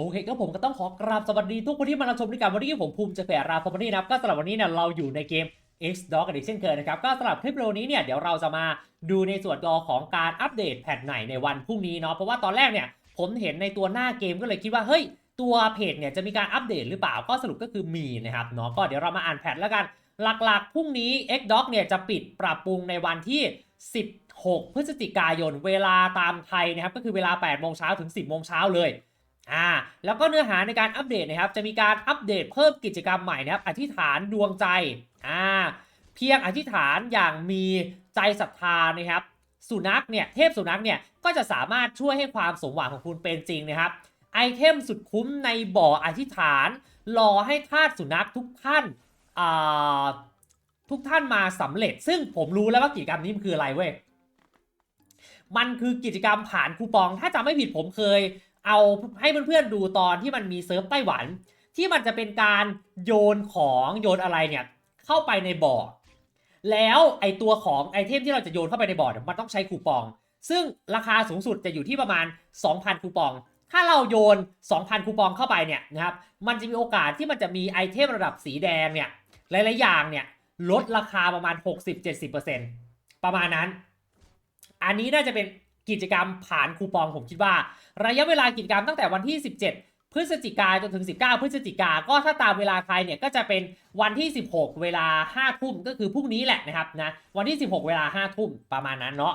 โอเคก็ผมก็ต้องขอกราบสวัสดีทุกคนที่มารับชมด้วยกันวันนี้ผมภูมิใจแผ่ราฟอร์มนี่นะครับก็สำหรับวันนี้เนี่ยเราอยู่ในเกม X Dog กันอีกเช่นเคยนะครับก็สำหรับคลิปวิดีโอนี้เนี่ยเดี๋ยวเราจะมาดูในส่วนตัวของการอัปเดตแพทใหม่ในวันพรุ่งนี้เนาะเพราะว่าตอนแรกเนี่ยผมเห็นในตัวหน้าเกมก็เลยคิดว่าเฮ้ยตัวเพจเนี่ยจะมีการอัปเดตหรือเปล่าก็สรุปก็คือมีนะครับเนาะก็เดี๋ยวเรามาอ่านแพทแล้วกันหลักๆพรุ่งนี้ X Dog เนี่ยจะปิดปรับปรุงในวันที่ 16 พฤศจิกายน เวลาตามไทยนะครับก็คือเวลา 8 โมงเช้าถึง 10 โมงเช้าเลย อ่าแล้วก็เนื้อหาในการอัปเดตนะครับจะมีการอัปเดตเพิ่มกิจกรรมใหม่นะครับอธิษฐานดวงใจอ่าเพียงอธิษฐานอย่างมีใจศรัทธานะครับ สุนัขเนี่ยเทพสุนัขเนี่ยก็จะสามารถช่วยให้ความสมหวังของคุณเป็นจริงนะครับไอเทมสุดคุ้มในบ่ออธิษฐาน รอให้ทาสสุนัขทุกท่านอ่าทุกท่านมาสำเร็จ ซึ่งผมรู้แล้วว่ากิจกรรมนี้มันคืออะไรเว้ยมันคือกิจกรรมผ่านคูปองถ้าจำไม่ผิดผมเคย เอาให้เพื่อนๆดูตอนที่มันมีเซิร์ฟไต้หวัน ที่มันจะเป็นการโยนของโยนอะไรเนี่ยเข้าไปในบ่อ แล้วไอตัวของไอเทมที่เราจะโยนเข้าไปในบ่อเนี่ยมันต้องใช้คูปอง ซึ่งราคาสูงสุดจะอยู่ที่ประมาณ 2,000 คูปอง ถ้าเราโยน 2,000 คูปองเข้าไปเนี่ยนะครับมันจะมีโอกาสที่มันจะมีไอเทมระดับสีแดงเนี่ยหลายๆอย่างเนี่ยลดราคาประมาณ 60-70%ประมาณนั้น อันนี้น่าจะเป็น กิจกรรมผ่านคูปองผมคิดว่า ระยะเวลากิจกรรมตั้งแต่วันที่ 17 พฤศจิกายนจนถึง 19 พฤศจิกาก็ถ้าตามเวลาไทยเนี่ยก็จะเป็นวันที่ 16 เวลา 5 ทุ่มก็คือพรุ่งนี้แหละนะครับนะวันที่ 16 เวลา 5 ทุ่มประมาณนั้นเนาะ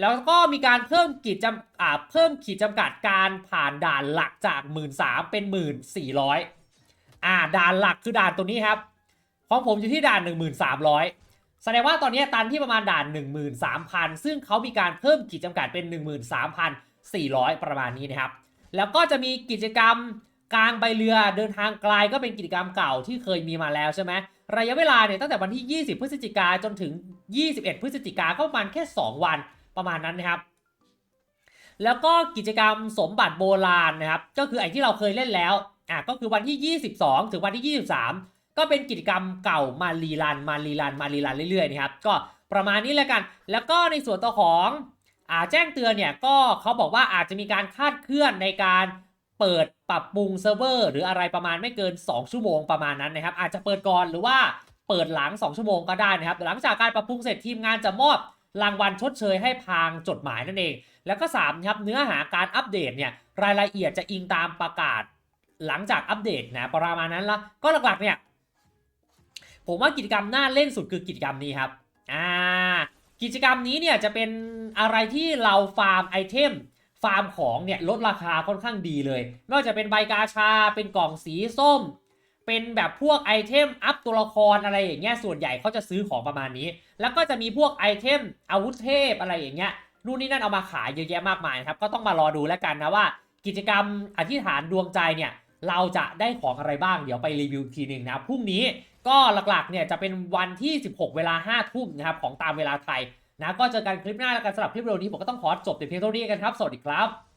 แล้วก็มีการเพิ่มขีดจำอ่าเพิ่มขีดจำกัดการผ่านด่านหลักจาก 1 3 0 0 0เป็น1,400อ่าด่านหลักคือด่านตัวนี้ครับของผมอยู่ที่ด่าน 1,300 แสดงว่าตอนนี้ตันที่ประมาณด่าน 13,000 ซึ่งเขามีการเพิ่มขีดจำกัดเป็น 13,400 ประมาณนี้นะครับ แล้วก็จะมีกิจกรรมกลางใบเรือเดินทางไกลก็เป็นกิจกรรมเก่าที่เคยมีมาแล้วใช่ไหมระยะเวลาเนี่ยตั้งแต่วันที่ 20 พฤศจิกาจนถึง 21 พฤศจิกาก็ประมาณแค่ 2 วันประมาณนั้นนะครับ แล้วก็กิจกรรมสมบัติโบราณนะครับ ก็คือไอ้ที่เราเคยเล่นแล้วอะก็คือวันที่ 22 ถึงวันที่ 23 ก็เป็นกิจกรรมเก่ามารีรันมารีรันมารีรันเรื่อยๆนะครับก็ประมาณนี้แล้วกัน แล้วก็ในส่วนตัวของอาแจ้งเตือนเนี่ยก็เขาบอกว่าอาจจะมีการคาดเคลื่อนในการเปิดปรับปรุงเซิร์ฟเวอร์หรืออะไรประมาณไม่เกิน 2 ชั่วโมงประมาณนั้นนะครับอาจจะเปิดก่อนหรือว่าเปิดหลัง 2 ชั่วโมงก็ได้นะครับหลังจากการปรับปรุงเสร็จทีมงานจะมอบรางวัลชดเชยให้พางจดหมายนั่นเอง แล้วก็3ครับเนื้อหาการอัปเดตเนี่ยรายละเอียดจะอิงตามประกาศ หลังจากอัปเดตนะประมาณนั้นละก็หลักๆเนี่ย ผมว่ากิจกรรมน่าเล่นสุดคือกิจกรรมนี้ครับอ่ากิจกรรมนี้เนี่ยจะเป็นอะไรที่เราฟาร์มไอเทมฟาร์มของเนี่ยลดราคาค่อนข้างดีเลยไม่ว่าจะเป็นใบกาชา เป็นกล่องสีส้ม เป็นแบบพวกไอเทมอัพตัวละครอะไรอย่างเงี้ยส่วนใหญ่เขาจะซื้อของประมาณนี้ แล้วก็จะมีพวกไอเทมอาวุธเทพอะไรอย่างเงี้ยนู่นนี่นั่นเอามาขายเยอะแยะมากมายครับก็ต้องมารอดูแล้วกันนะว่า กิจกรรมอธิษฐานดวงใจเนี่ยเราจะได้ของอะไรบ้างเดี๋ยวไปรีวิวทีหนึ่งนะพรุ่งนี้ ก็หลักๆเนี่ยจะเป็นวันที่ 16 เวลา 5 ทุ่มนะครับของตามเวลาไทยนะก็เจอกันคลิปหน้าแล้วกันสำหรับคลิปวิดีโอนี้ผมก็ต้องขอจบแต่เพียงเท่านี้กันครับ สวัสดีครับ